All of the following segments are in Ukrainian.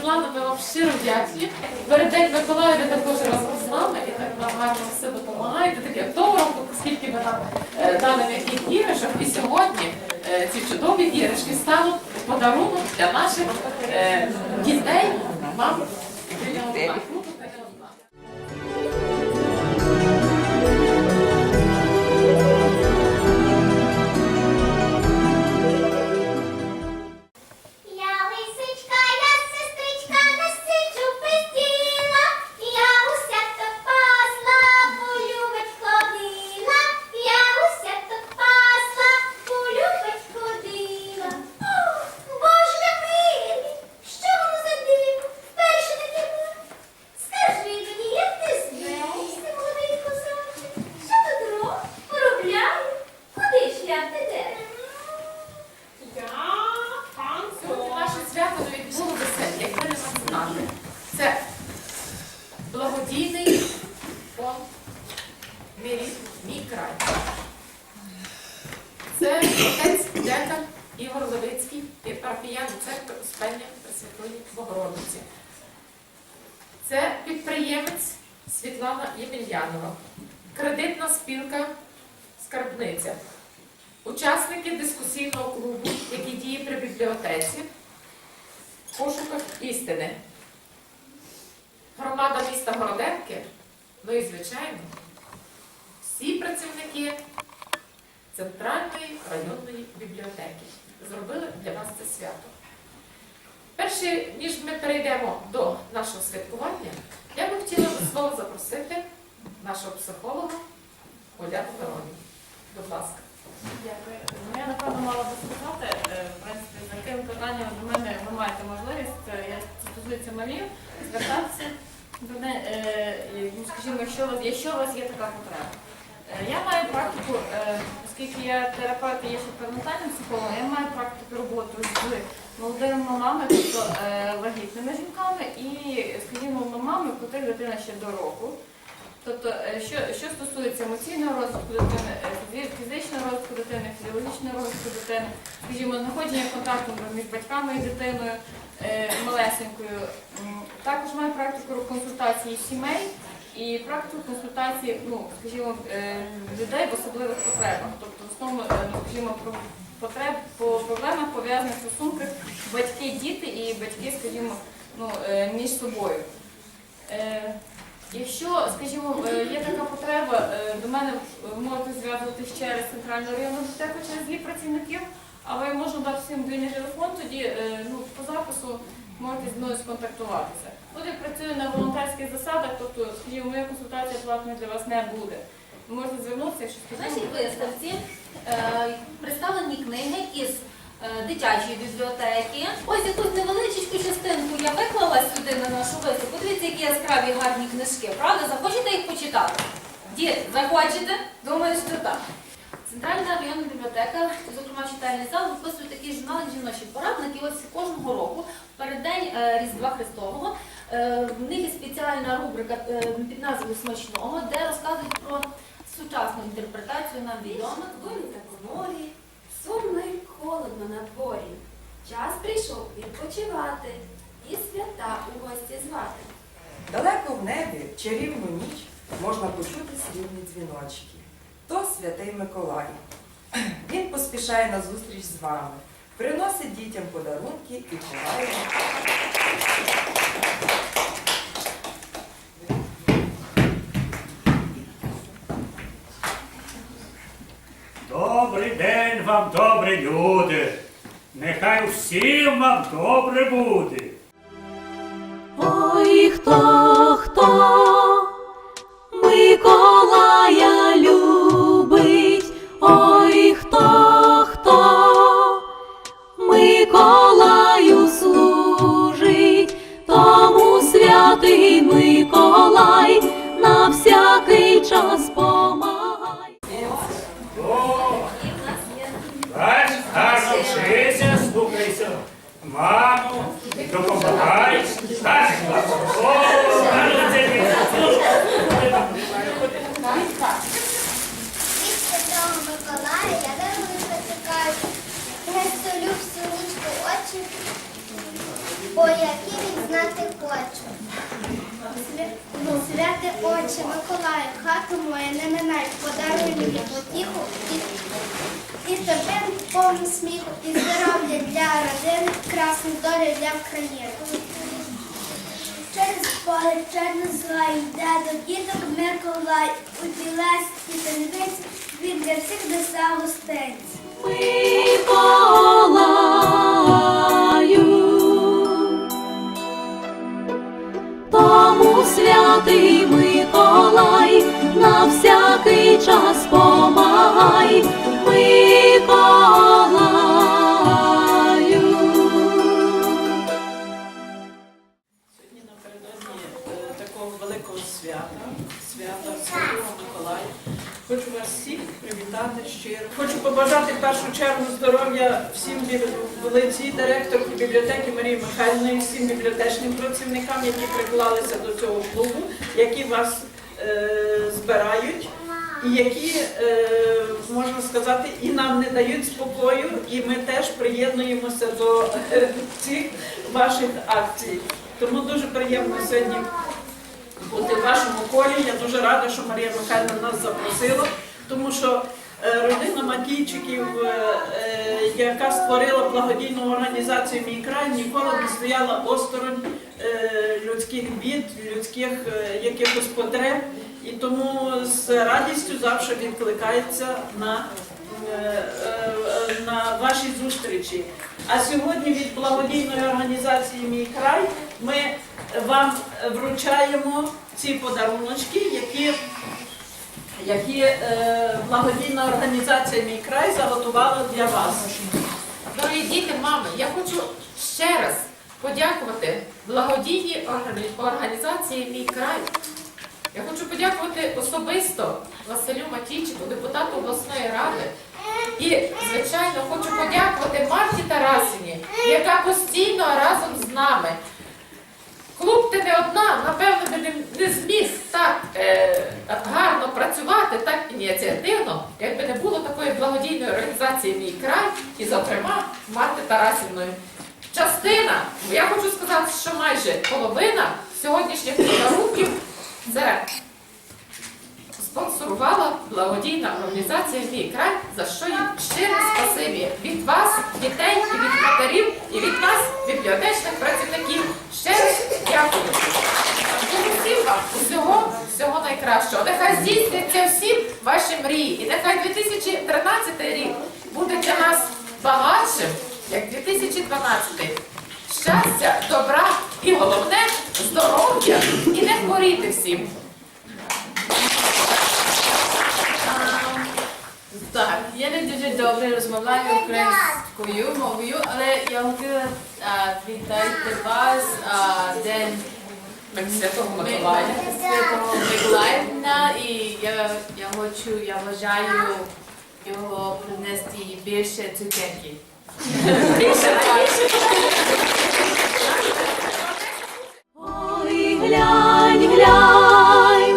Світлана, ми вам щиро вдячні. Перед Миколаю, ви також разом з нами і так нам гарно все допомагаєте. Того року, скільки ви нам е, дали яких іграшок, і сьогодні е, ці чудові іграшки стануть подарунок для наших е, дітей, мам. Ігор Левицький парафіян церкви Успення Пресвятої Богородиці. Це підприємець Світлана Ємельянова, кредитна спілка Скарбниця. Учасники дискусійного клубу, який діє при бібліотеці, пошуках істини. Громада міста Городенки, ну і звичайно, всі працівники Центральної районної бібліотеки зробили для вас це свято. Перше, ніж ми перейдемо до нашого святкування, я би хотіла до слова запросити нашого психолога Оляну Миронівну. Будь ласка. Дякую. Ну, я напевно мала би сказати, е, в принципі, з яким питанням до мене ви маєте можливість, е, я стосується малів, звертатися до мене, е, ну, скажімо, якщо у вас, є така потреба. Я маю оскільки я терапевт і є ще перинатальним психологом, я маю практику роботи з молодими мамами, тобто е, вагітними жінками і, скажімо, мамами, у котрих дитина ще до року. Тобто, е, що, що стосується емоційного розвитку дитини, е, фізичного розвитку дитини, фізіологічного розвитку дитини, скажімо, знаходження контакту між батьками і дитиною е, малесенькою. Також маю практику консультації сімей і практику консультації, ну, скажімо, е, людей в особливих потребах. Тобто, в основному, е, ну, скажімо, про потреб по проблемах пов'язаних стосунках батьки-діти і батьки, скажімо, ну, е, між собою. Якщо, скажімо, є така потреба, до мене можете зв'язуватися через центральну районну бібліотеку, через її працівників, але я можу дати всім мобільний телефон, тоді ну, по запису можете зі мною сконтактуватися. Тут я працюю на волонтерських засадах, тобто, моя консультація платною для вас не буде. Ви можете звернутися, якщо В нашій виставці е, представлені книги із е, дитячої бібліотеки. Ось якусь невеличку частинку я виклала сюди на нашу виставку. Дивіться, які яскраві гарні книжки, правда? Захочете їх почитати? Діти, захочете? Думаю, що так. Центральна районна бібліотека, зокрема читальний зал, виписує такий журнал жіночий порадник. І ось кожного року, перед день е, Різдва Христового, в них є спеціальна рубрика е, під назвою Смачного, де розказують про сучасну інтерпретацію нам відомих та коморі, сумно й холодно на дворі. Час прийшов відпочивати і свята у гості звати. Далеко в небі, в чарівну ніч, можна почути срібні дзвіночки. То святий Миколай. Він поспішає на зустріч з вами, приносить дітям подарунки і ховає. Добрий день вам, добрі люди. Нехай усім вам добре буде. Ой, хто, очі, бо які він знати. Свя- Ну, святи очі, Миколаю, хату мою не минай, подаруй мені потіху і, і тобі повну сміху, і здоров'я для родини, красну долю для України. Через поле чорно зла йде до діток Миколай, у білеській танвиці, він для всіх несе гостинці. Святий Миколай на всякий час привітати щиро. Хочу побажати в першу чергу здоров'я всім бі- лиці, директорці бібліотеки Марії Михайлівни, всім бібліотечним працівникам, які приклалися до цього клубу, які вас е, збирають. І які, е, можна сказати, і нам не дають спокою, і ми теж приєднуємося до е, цих ваших акцій. Тому дуже приємно сьогодні бути в вашому колі. Я дуже рада, що Марія Михайлівна нас запросила, тому що е, родина Матійчиків, е, е, яка створила благодійну організацію Мій край, ніколи не стояла осторонь людських бід, людських якихось потреб. І тому з радістю завжди відкликається на, на ваші зустрічі. А сьогодні від благодійної організації Мій край ми вам вручаємо ці подаруночки, які, які е, благодійна організація Мій край заготувала для вас. Дорогі діти, мами, я хочу ще раз подякувати благодійній організації Мій край. Я хочу подякувати особисто Василю Матійчику, депутату обласної ради. І, звичайно, хочу подякувати Марті Тарасіні, яка постійно разом з нами. Клуб ти не одна, напевно, би не, не зміг так е, гарно працювати, так ініціативно, якби не було такої благодійної організації Мій край і, зокрема, Марти Тарасівною. Частина, я хочу сказати, що майже половина сьогоднішніх подарунків це спонсорувала благодійна організація Мій край, за що їм щире спасибі від вас, дітей, і від матерів, і від нас, бібліотечних працівників. 2012. Щастя, добра і головне здоров'я і не хворіти всім. Так, я не дуже добре розмовляю українською мовою, але я хотіла а, вітати вас а, День Святого Миколая. Святого Миколаївна і я, я хочу, я бажаю його принести більше цукерки. Ой, глянь, глянь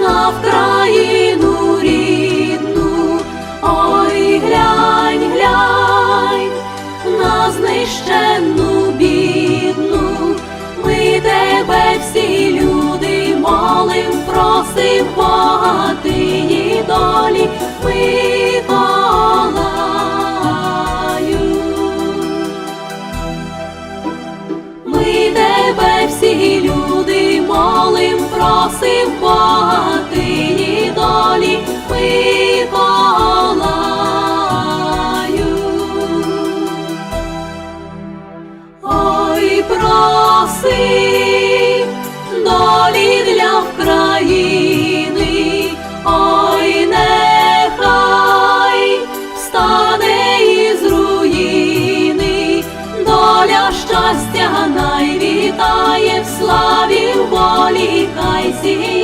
на Вкраїну рідну, ой, глянь, глянь на знищену бідну. Ми тебе всі люди молим, просим Бога тиї долі, Миколаю. Просим Бога see